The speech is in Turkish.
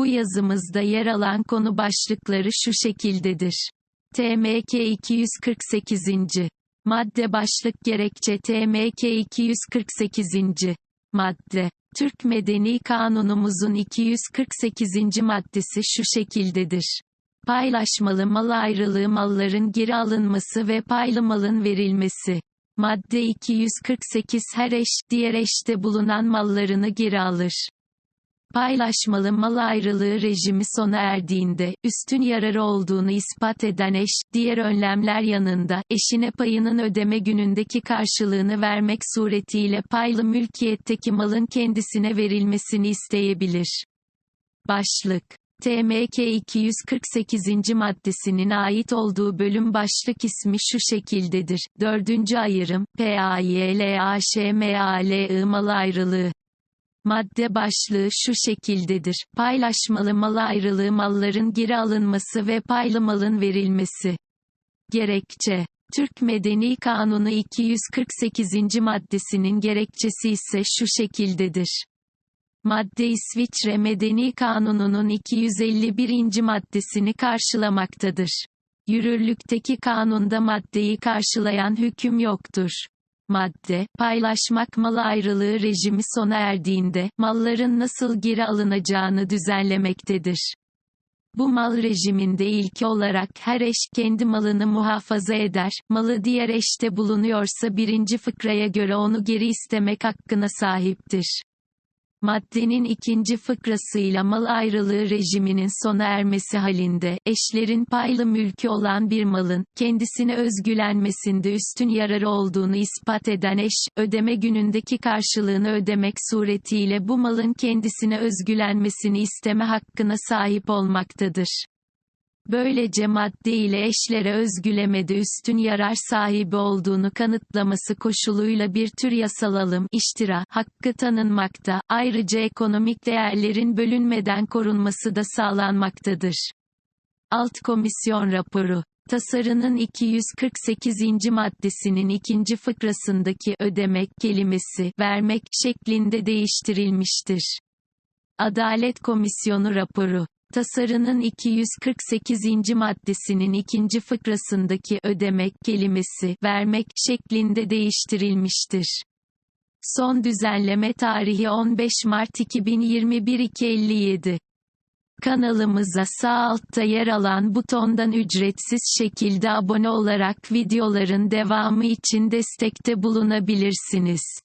Bu yazımızda yer alan konu başlıkları şu şekildedir. TMK 248. Madde başlık gerekçe TMK 248. Madde. Türk Medeni Kanunumuzun 248. maddesi şu şekildedir. Paylaşmalı mal ayrılığı malların geri alınması ve paylı malın verilmesi. Madde 248 her eş, diğer eşte bulunan mallarını geri alır. Paylaşmalı mal ayrılığı rejimi sona erdiğinde, üstün yararı olduğunu ispat eden eş, diğer önlemler yanında, eşine payının ödeme günündeki karşılığını vermek suretiyle paylı mülkiyetteki malın kendisine verilmesini isteyebilir. Başlık TMK 248. maddesinin ait olduğu bölüm başlık ismi şu şekildedir. Dördüncü ayrım, PAYLAŞMALI mal ayrılığı. Madde başlığı şu şekildedir. Paylaşmalı mal ayrılığı malların geri alınması ve paylı malın verilmesi. Gerekçe Türk Medeni Kanunu 248. maddesinin gerekçesi ise şu şekildedir. Madde İsviçre Medeni Kanunu'nun 251. maddesini karşılamaktadır. Yürürlükteki kanunda maddeyi karşılayan hüküm yoktur. Madde, paylaşmak mal ayrılığı rejimi sona erdiğinde, malların nasıl geri alınacağını düzenlemektedir. Bu mal rejiminde ilki olarak her eş kendi malını muhafaza eder, malı diğer eşte bulunuyorsa birinci fıkraya göre onu geri istemek hakkına sahiptir. Maddenin ikinci fıkrasıyla mal ayrılığı rejiminin sona ermesi halinde, eşlerin paylı mülkü olan bir malın, kendisine özgülenmesinde üstün yararı olduğunu ispat eden eş, ödeme günündeki karşılığını ödemek suretiyle bu malın kendisine özgülenmesini isteme hakkına sahip olmaktadır. Böylece madde ile eşlere özgülemede üstün yarar sahibi olduğunu kanıtlaması koşuluyla bir tür yasal alım, iştira, hakkı tanınmakta, ayrıca ekonomik değerlerin bölünmeden korunması da sağlanmaktadır. Alt Komisyon Raporu Tasarının 248. maddesinin ikinci fıkrasındaki ödemek kelimesi vermek şeklinde değiştirilmiştir. Adalet Komisyonu raporu Tasarının 248. maddesinin ikinci fıkrasındaki ödemek kelimesi vermek şeklinde değiştirilmiştir. Son düzenleme tarihi 15 Mart 2021 257. Kanalımıza sağ altta yer alan butondan ücretsiz şekilde abone olarak videoların devamı için destekte bulunabilirsiniz.